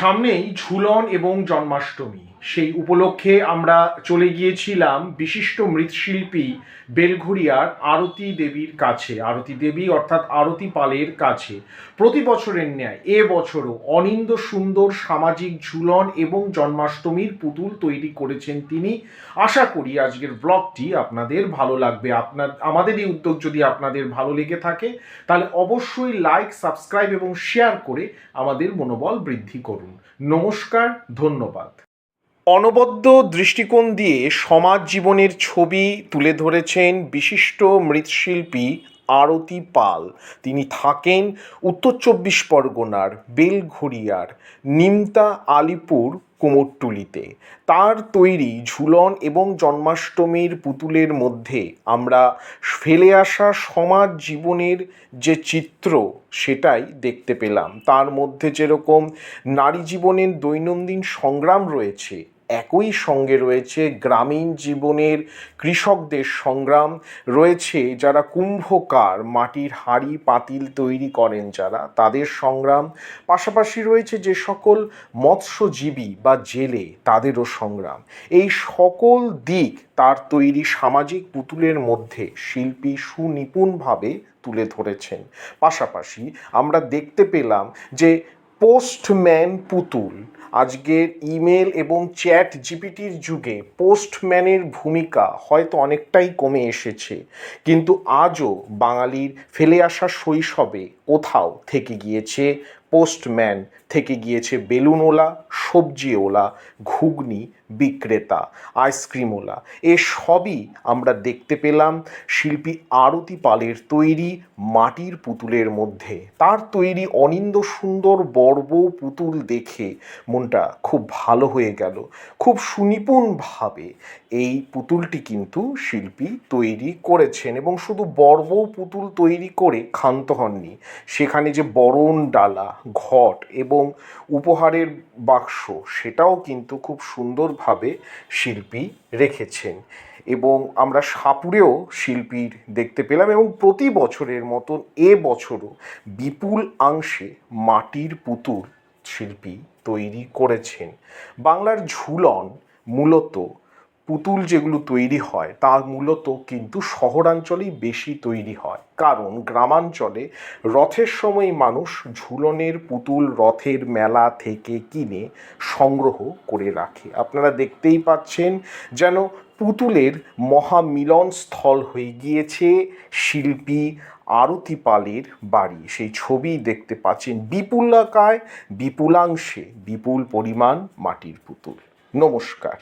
সামনেই ঝুলন এবং জন্মাষ্টমী। সেই উপলক্ষে আমরা চলে গিয়েছিলাম বিশিষ্ট মৃৎশিল্পী বেলঘুরিয়ার আরতি দেবীর কাছে, আরতি দেবী অর্থাৎ আরতি পালের কাছে। প্রতি বছরের ন্যায় এ বছরও অনিন্দ সুন্দর সামাজিক ঝুলন এবং জন্মাষ্টমীর পুতুল তৈরি করেছেন তিনি। আশা করি আজকের ব্লগটি আপনাদের ভালো লাগবে। আপনার, আমাদের এই উদ্যোগ যদি আপনাদের ভালো লেগে থাকে, তাহলে অবশ্যই লাইক, সাবস্ক্রাইব এবং শেয়ার করে আমাদের মনোবল বৃদ্ধি করুন। নমস্কার ধন্যবাদ। অনবদ্য দৃষ্টিকোণ দিয়ে সমাজ জীবনের ছবি তুলে ধরেছেন বিশিষ্ট মৃৎশিল্পী আরতি পাল। তিনি থাকেন উত্তর চব্বিশ পরগনার বেলঘড়িয়ার নিমতা আলিপুর কুমোরটুলিতে। তার তৈরি ঝুলন এবং জন্মাষ্টমীর পুতুলের মধ্যে আমরা ফেলে আসা সমাজ জীবনের যে চিত্র, সেটাই দেখতে পেলাম। তার মধ্যে যেরকম নারী জীবনের দৈনন্দিন সংগ্রাম রয়েছে একই সঙ্গে রয়েছে গ্রামীণ জীবনের কৃষকদের সংগ্রাম, রয়েছে যারা কুম্ভকার, মাটির হাঁড়ি, পাতিল তৈরি করেন যারা, তাদের সংগ্রাম, পাশাপাশি রয়েছে যে সকল মৎস্যজীবী বা জেলে, তাদেরও সংগ্রাম। এই সকল দিক তার তৈরি সামাজিক পুতুলের মধ্যে শিল্পী সুনিপুণভাবে তুলে ধরেছেন। পাশাপাশি আমরা দেখতে পেলাম যে পোস্টম্যান পুতুল। আজকের ইমেল এবং চ্যাট জিপিটির যুগে পোস্টম্যানের ভূমিকা হয়তো অনেকটাই কমে এসেছে। কিন্তু আজও বাঙালির ফেলে আসা শৈশবে কোথাও থেকে গিয়েছে পোস্টম্যান, থেকে গিয়েছে বেলুনওলা সবজিওলা ঘুগনি বিক্রেতা আইসক্রিমওলা এ সবই আমরা দেখতে পেলাম শিল্পী আরতি পালের তৈরি মাটির পুতুলের মধ্যে। তার তৈরি অনিন্দ সুন্দর বর্ব পুতুল দেখে মনটা খুব ভালো হয়ে গেল, খুব সুনিপুণভাবে। এই পুতুলটি কিন্তু শিল্পী তৈরি করেছেন এবং শুধু বর্ব পুতুল তৈরি করে ক্ষান্ত হননি সেখানে যে বরণ ডালা, ঘট এবং উপহারের বাক্স, সেটাও কিন্তু খুব সুন্দরভাবে শিল্পী রেখেছেন। এবং আমরা সাপুরেও শিল্পীর দেখতে পেলাম এবং প্রতি বছরের মতন এ বছরও বিপুল অংশে মাটির পুতুল শিল্পী তৈরি করেছেন। বাংলার ঝুলন মূলত পুতুল যেগুলো তৈরি হয়, তা মূলত কিন্তু শহরাঞ্চলেই বেশি তৈরি হয়। কারণ গ্রামাঞ্চলে রথের সময় মানুষ ঝুলনের পুতুল রথের মেলা থেকে কিনে সংগ্রহ করে রাখে। আপনারা দেখতেই পাচ্ছেন যেন পুতুলের মহামিলন স্থল হয়ে গিয়েছে। শিল্পী আরতি পালের বাড়ি, সেই ছবি দেখতে পাচ্ছেন বিপুলাকায়, বিপুলাংশে বিপুল পরিমাণ মাটির পুতুল। নমস্কার।